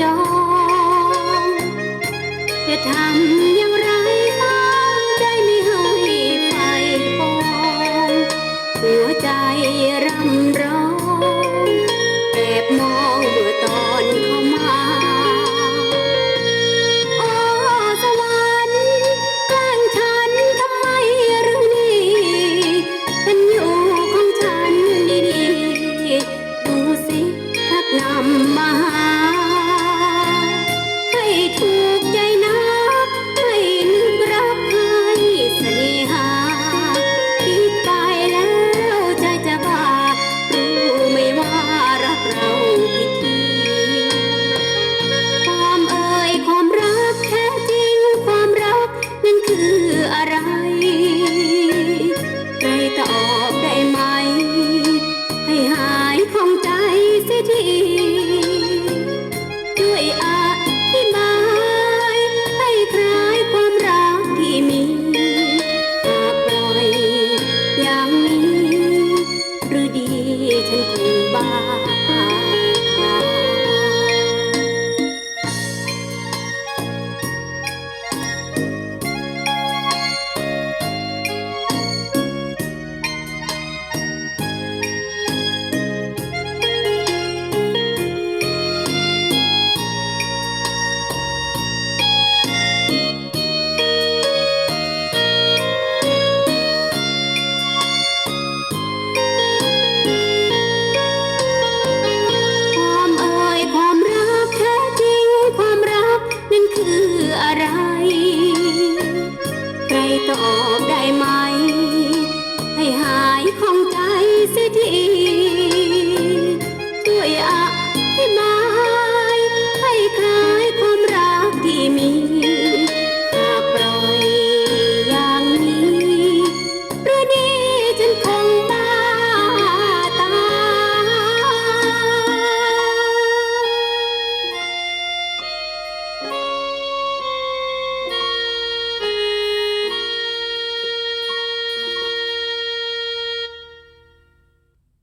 จองจะทำอย่างไรฟังใจไม่ให้ไฟฟองหัวใจรำร้อง ตอบได้ไหม ให้หายของใจเสียที